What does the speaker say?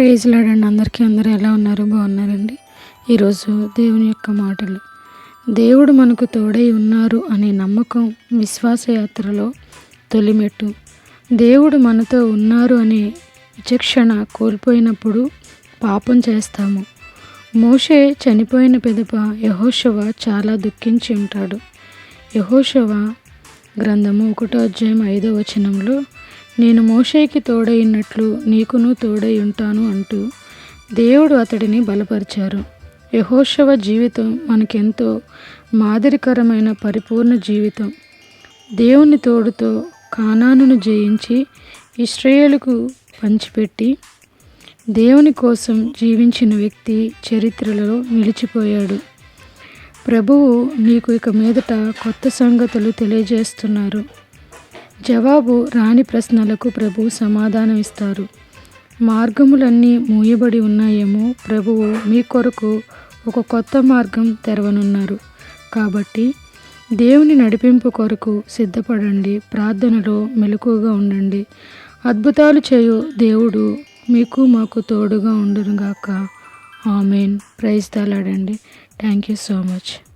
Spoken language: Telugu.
ప్రైజ్ లాడండి. అందరికీ అందరూ ఎలా ఉన్నారు? బాగున్నారండి? ఈరోజు దేవుని యొక్క మాటలు. దేవుడు మనకు తోడై ఉన్నారు అనే నమ్మకం విశ్వాసయాత్రలో తొలిమెట్టు. దేవుడు మనతో ఉన్నారు అనే విచక్షణ కోల్పోయినప్పుడు పాపం చేస్తాము. మోషే చనిపోయిన పెదప యహోశవ చాలా దుఃఖించి ఉంటాడు. యహోశవ గ్రంథము ఒకటో అధ్యాయం ఐదో వచనంలో నేను మోషేకి తోడైనట్లు నీకును తోడై ఉంటాను అంటూ దేవుడు అతడిని బలపరిచారు. యహోశవ జీవితం మనకెంతో మాదిరికరమైన పరిపూర్ణ జీవితం. దేవుని తోడుతో కానానును జయించి ఇస్రాయేలుకు పంచిపెట్టి దేవుని కోసం జీవించిన వ్యక్తి చరిత్రలో నిలిచిపోయాడు. ప్రభువు నీకు ఇక మీదట కొత్త సంగతులు తెలియజేస్తున్నారు. జవాబు రాని ప్రశ్నలకు ప్రభు సమాధానం ఇస్తారు మార్గములన్నీ మూయబడి ఉన్నాయేమో ప్రభువు మీ కొరకు ఒక కొత్త మార్గం తెరవనున్నారు. కాబట్టి దేవుని నడిపింపు కొరకు సిద్ధపడండి ప్రార్థనలో మెలకుగా ఉండండి. అద్భుతాలు చేయు దేవుడు మీకు మాకు తోడుగా ఉండనుగాక. Amen. Praise తలాడండి. Thank you so much.